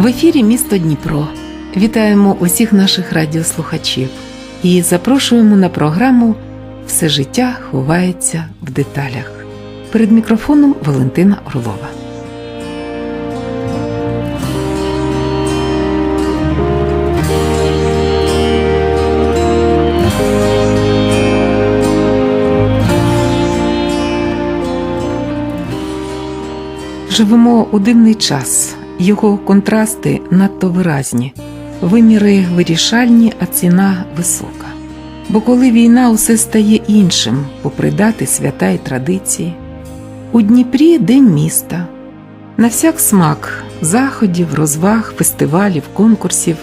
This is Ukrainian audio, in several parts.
В ефірі місто Дніпро. Вітаємо усіх наших радіослухачів і запрошуємо на програму Все життя ховається в деталях. Перед мікрофоном Валентина Орлова. Живемо у дивний час. Його контрасти надто виразні, виміри вирішальні, а ціна висока. Бо коли війна усе стає іншим, попри дати свята і традиції. У Дніпрі день міста. На всяк смак заходів, розваг, фестивалів, конкурсів.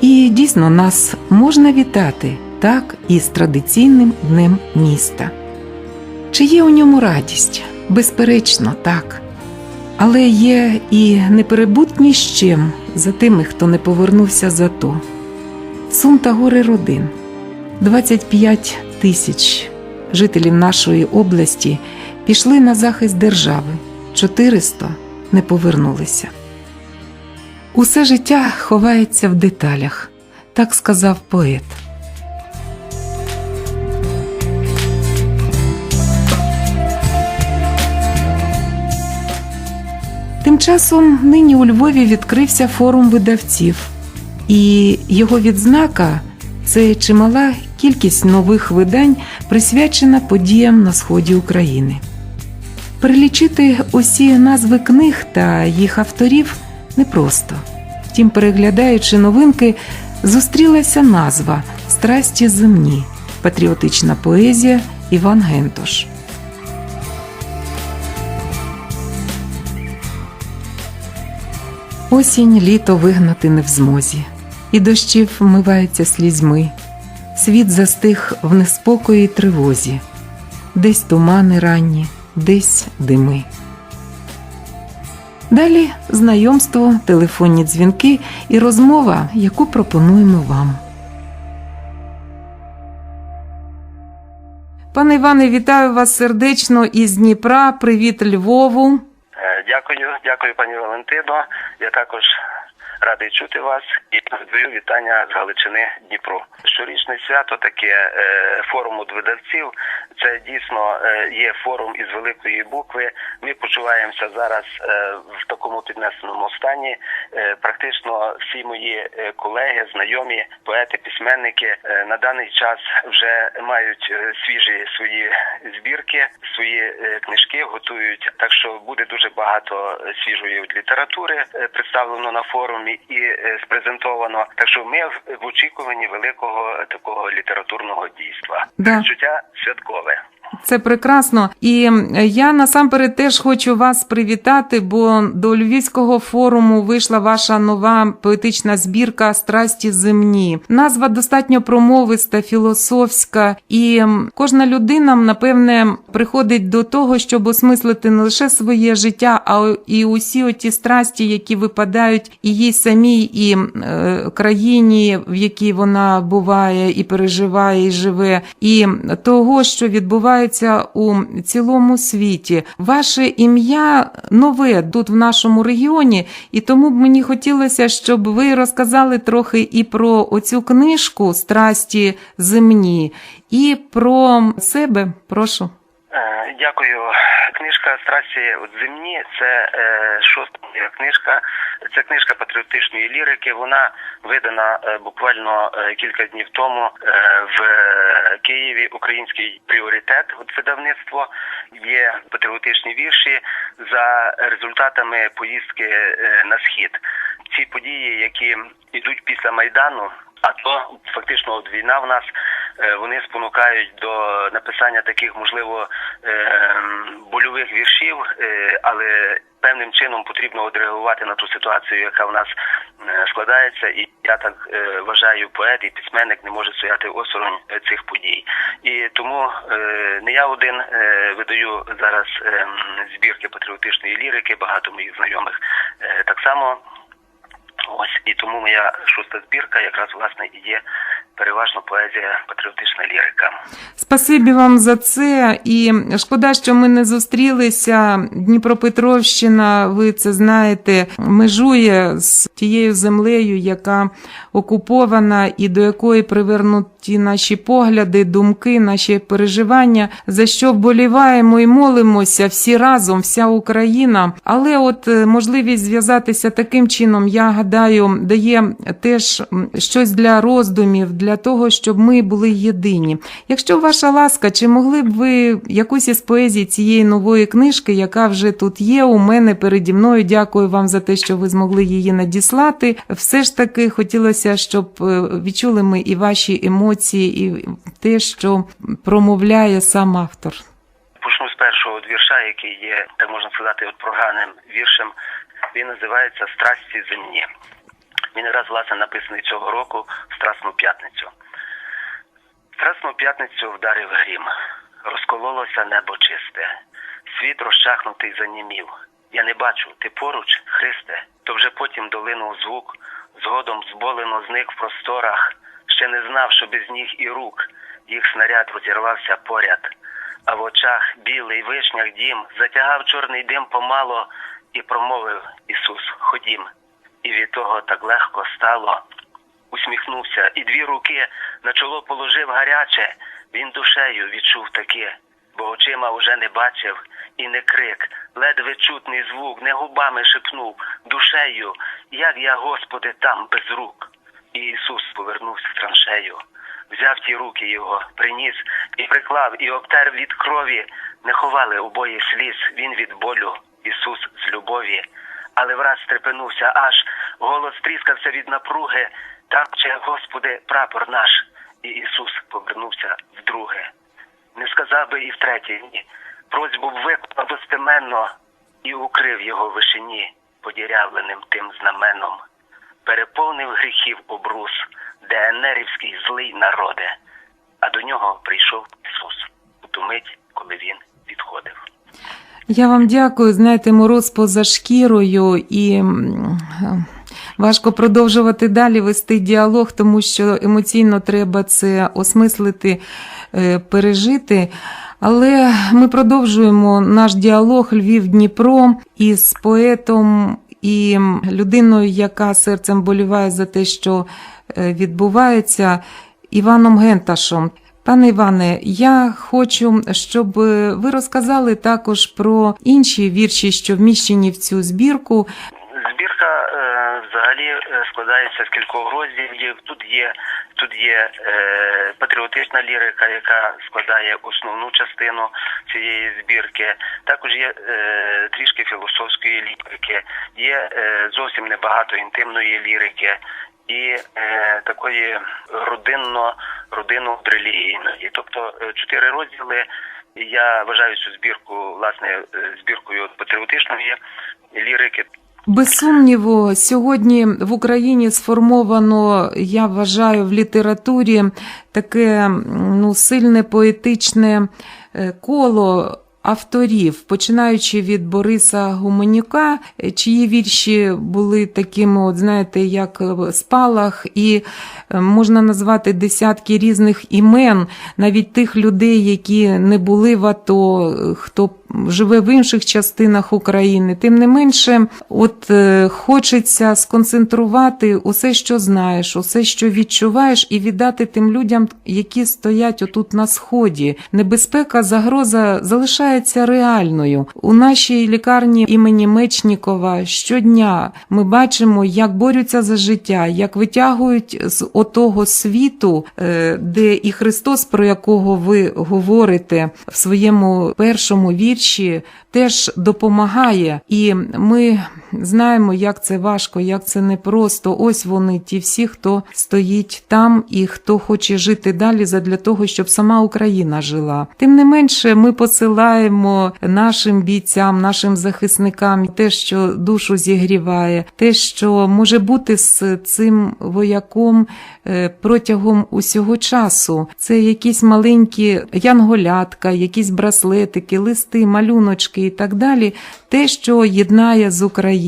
І дійсно нас можна вітати так і з традиційним днем міста. Чи є у ньому радість? Безперечно, так. Але є і неперебутні щем за тими, хто не повернувся за то. Сум та горе родин. 25 тисяч жителів нашої області пішли на захист держави, 400 не повернулися. Усе життя ховається в деталях, так сказав поет. Часом нині у Львові відкрився форум видавців, і його відзнака це чимала кількість нових видань, присвячена подіям на сході України. Перелічити усі назви книг та їх авторів непросто. Втім, переглядаючи новинки, зустрілася назва Страсті земні, патріотична поезія Іван Гентош. Осінь літо вигнати не в змозі, і дощів вмиваються слізьми. Світ застиг в неспокої й тривозі, десь тумани ранні, десь дими. Далі знайомство, телефонні дзвінки і розмова, яку пропонуємо вам. Пане Іване, вітаю вас сердечно із Дніпра. Привіт Львову. Дякую, дякую, пані Валентино. Я також радий чути вас і передаю вітання з Галичини Дніпро. Щорічне свято таке е, форуму видавців. Це дійсно е, є форум із великої букви. Ми почуваємося зараз е, в такому піднесеному стані. Практично всі мої колеги, знайомі, поети, письменники на даний час вже мають свіжі свої збірки, свої книжки готують. Так що буде дуже багато свіжої літератури представлено на форумі і е, спрезентовано. Так що ми в, очікуванні великого такого літературного дійства. Да. Відчуття святкове. Це прекрасно. І я насамперед теж хочу вас привітати, бо до Львівського форуму вийшла ваша нова поетична збірка Страсті земні. Назва достатньо промовиста, філософська, і кожна людина, напевне, приходить до того, щоб осмислити не лише своє життя, а і усі оті страсті, які випадають і їй самій, і е, країні, в якій вона буває, і переживає, і живе, і того, що відбувається у цілому світі. Ваше ім'я нове тут в нашому регіоні, і тому б мені хотілося, щоб ви розказали трохи і про оцю книжку Страсті земні, і про себе. Прошу. Е, Дякую. Книжка Страсті от земні це е, шоста книжка. Це книжка патріотичної лірики. Вона видана е, буквально е, кілька днів тому е, в Києві. Український пріоритет от видавництво є патріотичні вірші за результатами поїздки е, на схід. Ці події, які йдуть після майдану. А то фактично от війна в нас вони спонукають до написання таких, можливо, е, больових віршів, е, але певним чином потрібно відреагувати на ту ситуацію, яка в нас е, складається, і я так е, вважаю, поет і письменник не може стояти осторонь е, цих подій. І тому е, не я один е, видаю зараз е, збірки патріотичної лірики, багато моїх знайомих так само. Ось і тому моя шоста збірка якраз власне і є переважно поезія, патріотична лірика. Спасибі вам за це. І шкода, що ми не зустрілися. Дніпропетровщина, ви це знаєте, межує з тією землею, яка окупована і до якої привернуті наші погляди, думки, наші переживання, за що вболіваємо і молимося всі разом, вся Україна. Але от е, можливість зв'язатися таким чином, я гадаю, дає теж щось для роздумів, для того, щоб ми були єдині. Якщо ваша ласка, чи могли б ви якусь із поезій цієї нової книжки, яка вже тут є, у мене переді мною, дякую вам за те, що ви змогли її надіслати. Все ж таки хотілося, щоб е, відчули ми і ваші емоції, і те, що промовляє сам автор. Почну з першого вірша, який є, так можна сказати, от проганим віршем. Він називається Страсті земні. Він якраз власне написаний цього року в Страсну п'ятницю. Страсну п'ятницю вдарив грім, розкололося небо чисте, світ розчахнутий занімів. Я не бачу, ти поруч, Христе, то вже потім долинув звук, згодом зболено зник в просторах, ще не знав, що без ніг і рук їх снаряд розірвався поряд. А в очах білий вишнях дім затягав чорний дим помало і промовив Ісус, ходім. І від того так легко стало. Усміхнувся, і дві руки на чоло положив гаряче. Він душею відчув таке, бо очима уже не бачив, і не крик, ледве чутний звук, не губами шепнув душею, як я, Господи, там без рук. І Ісус повернувся з траншею, взяв ті руки його, приніс і приклав, і обтер від крові. Не ховали обоє сліз, він від болю, Ісус з любові. Але враз стрепенувся, аж голос тріскався від напруги. Там ще, Господи, прапор наш. І Ісус повернувся вдруге. Не сказав би і втретє ні. Просьбу виконав достеменно і укрив його вишині подірявленим тим знаменом. Переповнив гріхів обрус, ДНРівський злий народе, а до нього прийшов Ісус у ту мить, коли він відходив. Я вам дякую. Знаєте, мороз поза шкірою і. Важко продовжувати далі вести діалог, тому що емоційно треба це осмислити, е, пережити. Але ми продовжуємо наш діалог Львів-Дніпро із поетом і людиною, яка серцем боліває за те, що е, відбувається, Іваном Генташом. Пане Іване, я хочу, щоб ви розказали також про інші вірші, що вміщені в цю збірку. Збірка е, взагалі е, складається з кількох розділів. Тут є тут є е, патріотична лірика, яка складає основну частину цієї збірки. Також є е, трішки філософської лірики, є е, зовсім небагато інтимної лірики. І е, такої родинно родинно релігійної, тобто е, чотири розділи. Я вважаю цю збірку власне е, збіркою патріотичної лірики. Без сумніву, сьогодні в Україні сформовано, я вважаю, в літературі таке ну, сильне поетичне е, коло. Авторів, починаючи від Бориса Гуменюка, е, чиї вірші були такими, от знаєте, як е, спалах, і е, можна назвати десятки різних імен, навіть тих людей, які не були в АТО, хто живе в інших частинах України. Тим не менше, от хочеться сконцентрувати усе, що знаєш, усе, що відчуваєш, і віддати тим людям, які стоять отут на сході. Небезпека, загроза залишається реальною. У нашій лікарні імені Мечнікова щодня ми бачимо, як борються за життя, як витягують з отого світу, е, де і Христос, про якого ви говорите в своєму першому вірші, теж допомагає. І ми знаємо, як це важко, як це непросто. Ось вони, ті всі, хто стоїть там і хто хоче жити далі задля того, щоб сама Україна жила. Тим не менше, ми посилаємо нашим бійцям, нашим захисникам те, що душу зігріває, те, що може бути з цим вояком е, протягом усього часу. Це якісь маленькі янголятка, якісь браслетики, листи, малюночки і так далі. те, що єднає з Україною.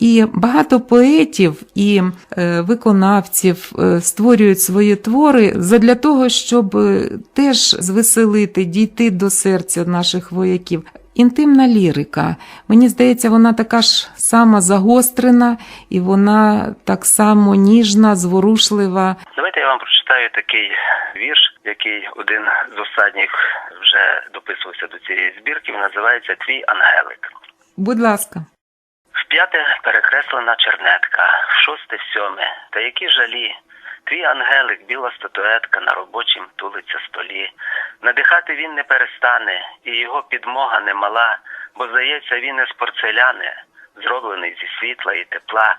І багато поетів і е, виконавців е, створюють свої твори задля того, щоб е, теж звеселити, дійти до серця наших вояків. Інтимна лірика. Мені здається, вона така ж сама загострена, і вона так само ніжна, зворушлива. Давайте я вам прочитаю такий вірш, який один з останніх вже дописувався до цієї збірки. Він називається Твій ангелик. Будь ласка. В п'яте перекреслена чернетка, в шосте сьоме. Та які жалі. Твій ангелик, біла статуетка на робочім тулиться столі. Надихати він не перестане, і його підмога немала, бо здається, він не з порцеляни, зроблений зі світла і тепла.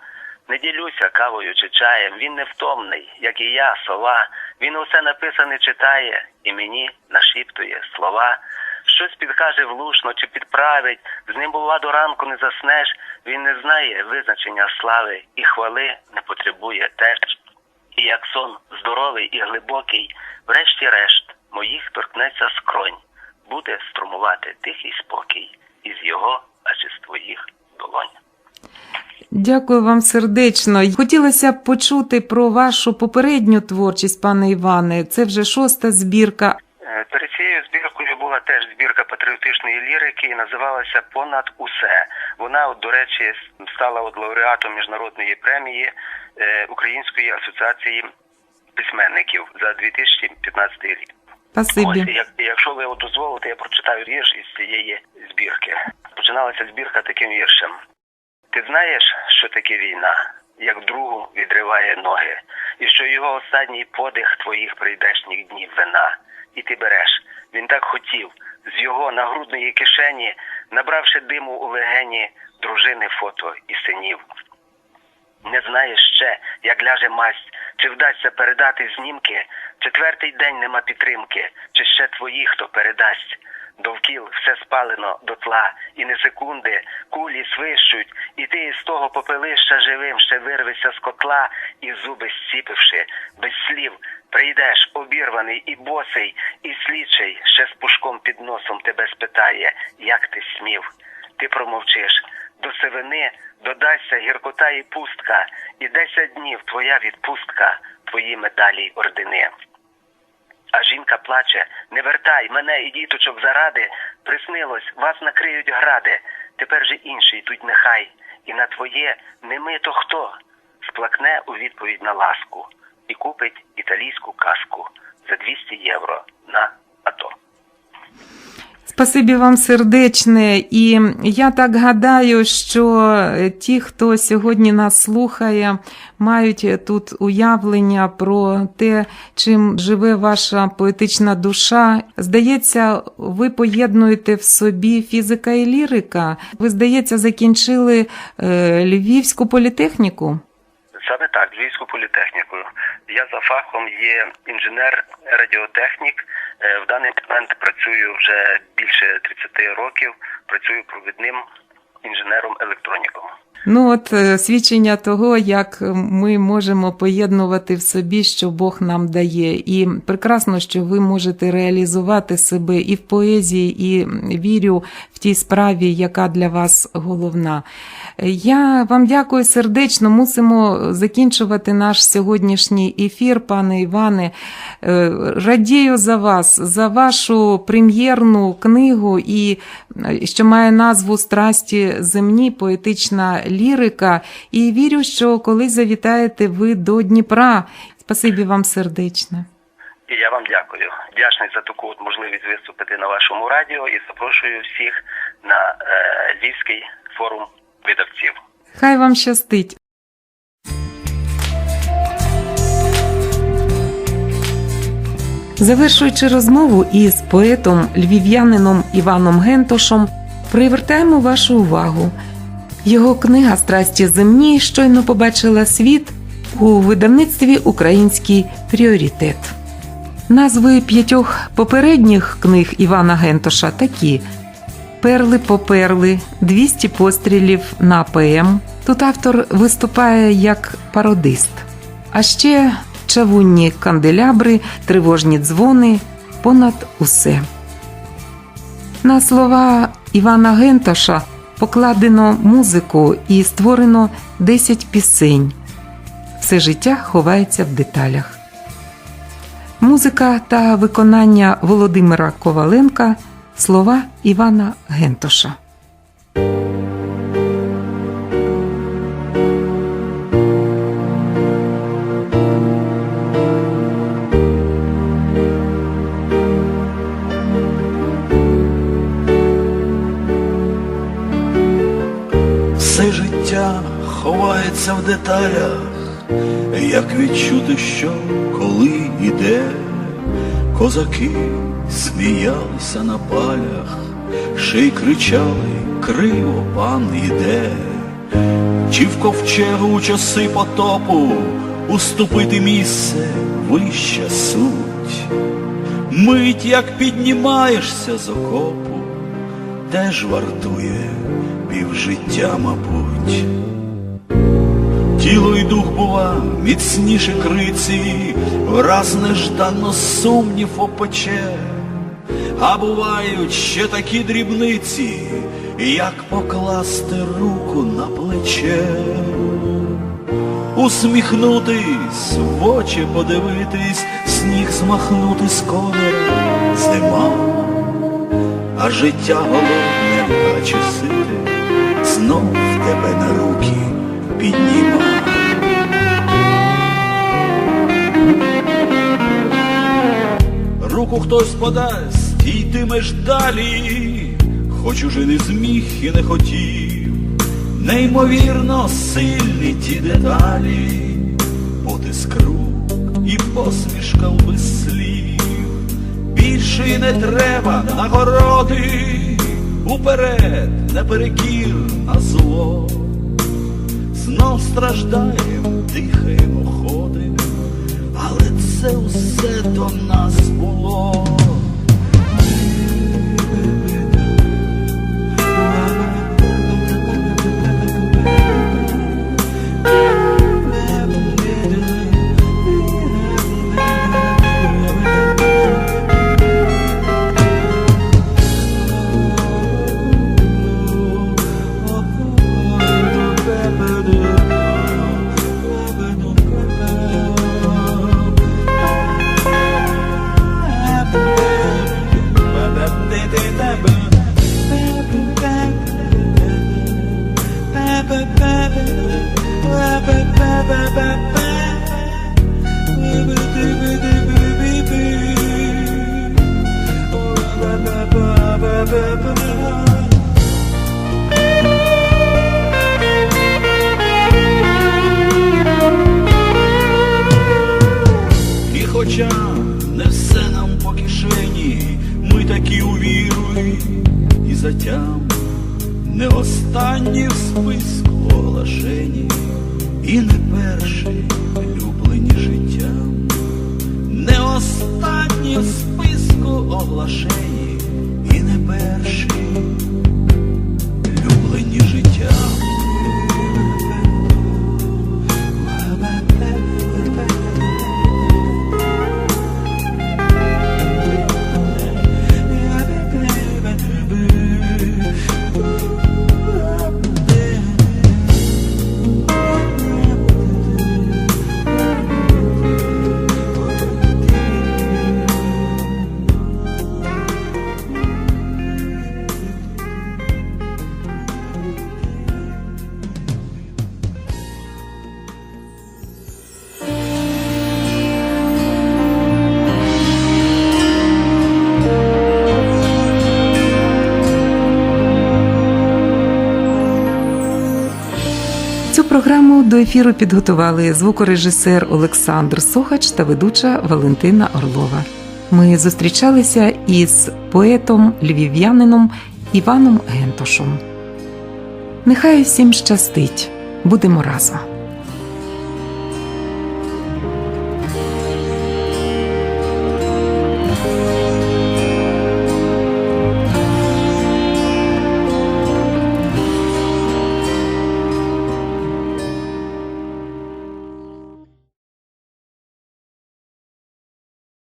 Не ділюся кавою чи чаєм, він невтомний, як і я, сова. Він усе написане читає і мені нашіптує слова. Щось підкаже влушно чи підправить, з ним бува до ранку не заснеш. Він не знає визначення слави і хвали не потребує теж. І як сон здоровий і глибокий, врешті-решт моїх торкнеться скронь, буде струмувати тихий спокій із його, а чи з твоїх долонь. Дякую вам сердечно. Хотілося б почути про вашу попередню творчість, пане Іване. Це вже шоста збірка. Е, Перед цією збіркою була теж збірка патріотичної лірики і називалася Понад усе. Вона, от, до речі, стала от лауреатом міжнародної премії е, Української асоціації письменників за 2015 рік. Ось, Спасибі. як, якщо ви дозволите, я прочитаю вірш із цієї збірки. Починалася збірка таким віршем. Ти знаєш, що таке війна, як другу відриває ноги, і що його останній подих твоїх прийдешніх днів вина, і ти береш. Він так хотів, з його нагрудної кишені, набравши диму у легені, дружини фото і синів. Не знаєш ще, як ляже масть, чи вдасться передати знімки, четвертий день нема підтримки, чи ще твої, хто передасть. Довкіл все спалено дотла, і не секунди кулі свищуть, і ти із того попелища живим ще вирвешся з котла, і зуби зціпивши, без слів, прийдеш обірваний і босий, і слідчий ще з пушком під носом тебе спитає, як ти смів. Ти промовчиш. До сивини додасться гіркота і пустка, і десять днів твоя відпустка, твої медалі й ордени. А жінка плаче, не вертай мене і діточок заради, приснилось, вас накриють гради, тепер же інші йдуть нехай, і на твоє неми то хто? Сплакне у відповідь на ласку і купить італійську казку за 200 євро на АТО. Спасибі вам сердечне, і я так гадаю, що ті, хто сьогодні нас слухає, мають тут уявлення про те, чим живе ваша поетична душа. Здається, ви поєднуєте в собі фізика і лірика. Ви, здається, закінчили е, Львівську політехніку. Саме так, Львівську політехніку. Я за фахом є інженер-радіотехнік. Е, В даний момент працюю вже більше 30 років. Працюю провідним інженером-електроніком. Ну, от е, свідчення того, як ми можемо поєднувати в собі, що Бог нам дає. І прекрасно, що ви можете реалізувати себе і в поезії, і вірю в тій справі, яка для вас головна. Я вам дякую сердечно. Мусимо закінчувати наш сьогоднішній ефір, пане Іване. Е, Радію за вас, за вашу прем'єрну книгу, і що має назву Страсті земні, поетична лірика. І вірю, що колись завітаєте ви до Дніпра. Спасибі вам сердечне. І я вам дякую. Дячний за таку от можливість виступити на вашому радіо і запрошую всіх на е, Львівський форум видавців. Хай вам щастить. Завершуючи розмову із поетом львів'янином Іваном Гентошом, привертаємо вашу увагу. Його книга Страсті земні щойно побачила світ у видавництві Український пріоритет. Назви п'ятьох попередніх книг Івана Гентоша такі: Перли по перли, 200 пострілів на ПМ. Тут автор виступає як пародист. А ще чавунні канделябри, тривожні дзвони, понад усе. На слова Івана Гентоша покладено музику і створено 10 пісень. Все життя ховається в деталях. Музика та виконання Володимира Коваленка, слова Івана Гентоша. В деталях, як відчути, що коли іде, козаки сміялися на палях, ще й кричали криво пан іде, чи в ковчегу у часи потопу уступити місце вища суть. Мить, як піднімаєшся з окопу, теж вартує півжиття, мабуть. Тіло й дух бува міцніше криці, враз нежданно сумнів опече, а бувають ще такі дрібниці, як покласти руку на плече, усміхнутись, в очі подивитись, сніг змахнути з колера, зима а життя голодне, а чи сите, знов тебе на руки підніма. Руку хтось подасть, і йтимеш далі, хоч уже не зміг і не хотів, неймовірно сильні ті деталі, потиск рук і посмішка без слів. Більше й не треба нагороди, уперед, наперекір на зло. Знов страждаєм, дихаємо, це усе до нас було. Цю програму до ефіру підготували звукорежисер Олександр Сохач та ведуча Валентина Орлова. Ми зустрічалися із поетом львів'янином Іваном Гентошом. Нехай всім щастить, будемо разом.